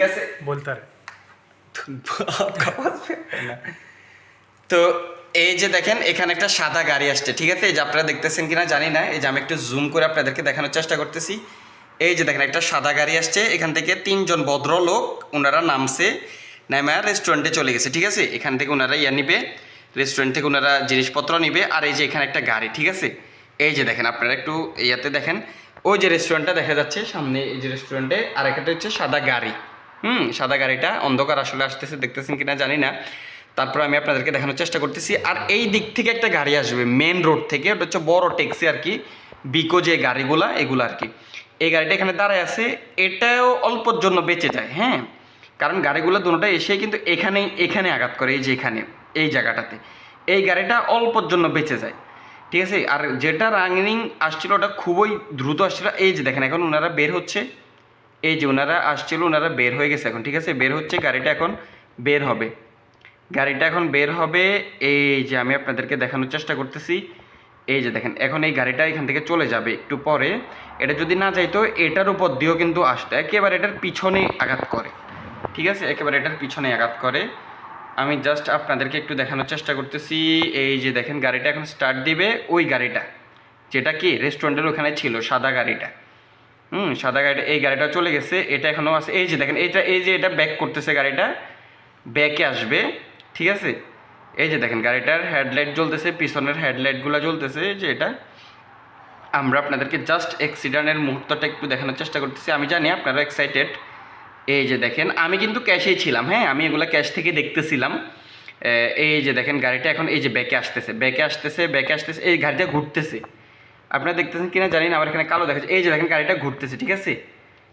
कैसे बोलता रहे आपका आवाज ना। তো এই যে দেখেন এখানে একটা সাদা গাড়ি আসছে ঠিক আছে এই যে আপনারা দেখতেছেন কিনা জানি না এই যে আমি একটু জুম করে আপনাদেরকে দেখানোর চেষ্টা করতেছি এই যে দেখেন একটা সাদা গাড়ি আসছে এখান থেকে তিনজন ভদ্রলোক ওনারা নামছে নেমে রেস্টুরেন্টে চলে গেছে ঠিক আছে এখান থেকে ওনারা ইয়া নিবে রেস্টুরেন্ট থেকে ওনারা জিনিসপত্র নিবে আর এই যে এখানে একটা গাড়ি ঠিক আছে এই যে দেখেন আপনারা একটু ইয়াতে দেখেন ওই যে রেস্টুরেন্টটা দেখা যাচ্ছে সামনে এই যে রেস্টুরেন্টে আর একটা হচ্ছে সাদা গাড়ি হুম, সাদা গাড়িটা, অন্ধকার আসলে আসতেছে, দেখতেছেন কিনা জানি না। তারপর আমি আপনাদেরকে দেখানোর চেষ্টা করতেছি। আর এই দিক থেকে একটা গাড়ি আসবে মেন রোড থেকে ওটা হচ্ছে বড় ট্যাক্সি আর কি বিকো যে গাড়িগুলা, এগুলো আর কি। এই গাড়িটা এখানে দাঁড়ায় আছে, এটাও অল্পর জন্য বেঁচে যায় হ্যাঁ? কারণ গাড়িগুলো দুটোটা এসে কিন্তু এখানেই, এখানে আঘাত করে, এই যে এখানে, এই জায়গাটাতে। এই গাড়িটা অল্পর জন্য বেঁচে যায়, ঠিক আছে? আর যেটা রানিং আসছিল, ওটা খুবই দ্রুত আসছিল। এই যে দেখেন, এখন ওনারা বের হচ্ছে। এই যে ওনারা আসছিল, ওনারা বের হয়ে গেছে এখন, ঠিক আছে? বের হচ্ছে, গাড়িটা এখন বের হবে। গাড়িটা এখন বের হবে, এই যে আমি আপনাদেরকে দেখানোর চেষ্টা করতেছি। এই যে দেখেন, এখন এই গাড়িটা এখান থেকে চলে যাবে একটু পরে। এটা যদি না যাইতো, এটার উপর দিয়েও কিন্তু আসতো। একেবারে এটার পিছনে আঘাত করে, ঠিক আছে? একেবারে এটার পিছনে আঘাত করে। আমি জাস্ট আপনাদেরকে একটু দেখানোর চেষ্টা করতেছি। এই যে দেখেন, গাড়িটা এখন স্টার্ট দিবে ওই গাড়িটা। যেটা কি রেস্টুরেন্টের ওখানে ছিল, সাদা গাড়িটা। হুম, সাদা গাড়িটা, এই গাড়িটা চলে গেছে, এটা এখনও আছে, এই যে দেখেন, এইটা, এই যে এটা ব্যাক করতেছে গাড়িটা ব্যাকে আসবে, ঠিক আছে? এই যে দেখেন, গাড়িটার হেডলাইট জ্বলতেছে, পিছনের হেডলাইটগুলো জ্বলতেছে যে এটা। আমরা আপনাদেরকে জাস্ট অ্যাক্সিডেন্টের মুহূর্তটা একটু দেখানোর চেষ্টা করতেছি, আমি জানি আপনারা এক্সাইটেড এই যে দেখেন, আমি কিন্তু ক্যাশেই ছিলাম হ্যাঁ আমি এগুলো ক্যাশ থেকে দেখতেছিলাম। এই যে দেখেন, গাড়িটা এখন এই যে ব্যাকে আসতেছে ব্যাকে আসতেছে ব্যাকে আসতেছে, এই গাড়িটা ঘুরতেছে। আপনারা দেখতেছেন কিনা জানি না আমার এখানে কালো দেখাচ্ছে এই যে দেখেন গাড়িটা ঘুরতেছে ঠিক আছে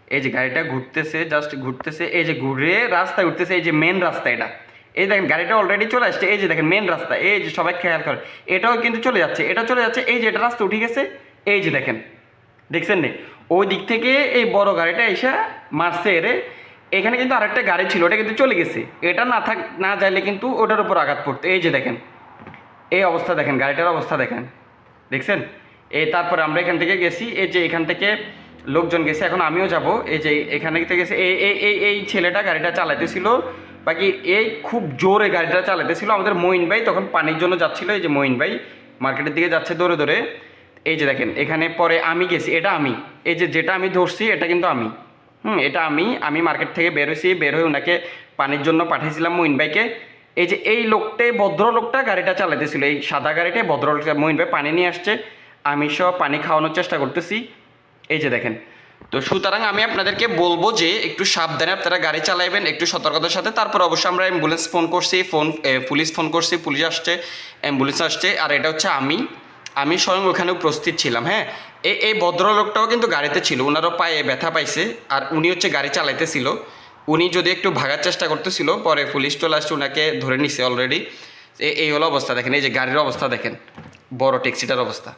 এই যে গাড়িটা ঘুরতেছে জাস্ট ঘুরতেছে এই যে ঘুরে রাস্তায় উঠতেছে এই যে মেন রাস্তা এটা এই দেখেন গাড়িটা অলরেডি চলে আসছে এই যে দেখেন মেন রাস্তা এই যে সবাই খেয়াল করে এটাও কিন্তু চলে যাচ্ছে এটা চলে যাচ্ছে এই যে এটা রাস্তা উঠে গেছে এই যে দেখেন দেখছেন নে ওই দিক থেকে এই বড় গাড়িটা এসে মারছে এরে এখানে কিন্তু আরেকটা গাড়ি ছিল ওটা কিন্তু চলে গেছে এটা না থাক না যাইলে কিন্তু ওটার উপর আঘাত পড়তো এই যে দেখেন এই অবস্থা দেখেন গাড়িটার অবস্থা দেখেন দেখছেন এই তারপরে আমরা এখান থেকে গেছি, এই যে এখান থেকে লোকজন গেছে, এখন আমিও যাব। এই যে এখানে থেকে গেছে, এই এই এই এই ছেলেটা গাড়িটা চালাইতেছিল, বাকি এই খুব জোরে গাড়িটা চালাইতেছিল, আমাদের মঈন ভাই তখন পানির জন্য যাচ্ছিল, এই যে মঈন ভাই মার্কেটের দিকে যাচ্ছে দৌড়ে দৌড়ে। এই যে দেখেন, এখানে পরে আমি গেছি, এটা আমি। এই যে যেটা আমি ধরছি, এটা কিন্তু আমি। হুম, এটা আমি আমি মার্কেট থেকে বের হয়েছি, বের হয়ে ওনাকে পানির জন্য পাঠিয়েছিলাম মঈন ভাইকে। এই যে এই লোকটাই, ভদ্রলোকটা গাড়িটা চালাতেছিল এই সাদা গাড়িটাই ভদ্রলোকটা, মঈন ভাই পানি নিয়ে আসছে। আমি সব পানি খাওয়ানোর চেষ্টা করতেছি। এই যে দেখেন। তো সুতরাং আমি আপনাদেরকে বলব যে একটু সাবধানে আপনারা গাড়ি চালাইবেন, একটু সতর্কতার সাথে। তারপর অবশ্যই আমরা অ্যাম্বুলেন্স ফোন করছি ফোন পুলিশ ফোন করছি পুলিশ আসছে অ্যাম্বুলেন্স আসছে। আর এটা হচ্ছে আমি আমি স্বয়ং ওখানে উপস্থিত ছিলাম হ্যাঁ? এই এই ভদ্রলোকটাও কিন্তু গাড়িতে ছিল, ওনারও পায়ে ব্যথা পাইছে। আর উনি হচ্ছে গাড়ি চালাইতেছিল। উনি যদি একটু ভাগার চেষ্টা করতেছিল, পরে পুলিশ চলে আসছে ওনাকে ধরে নিছে অলরেডি এই হলো অবস্থা, দেখেন, এই যে গাড়ির অবস্থা, দেখেন। বড় ট্যাক্সিটার অবস্থা।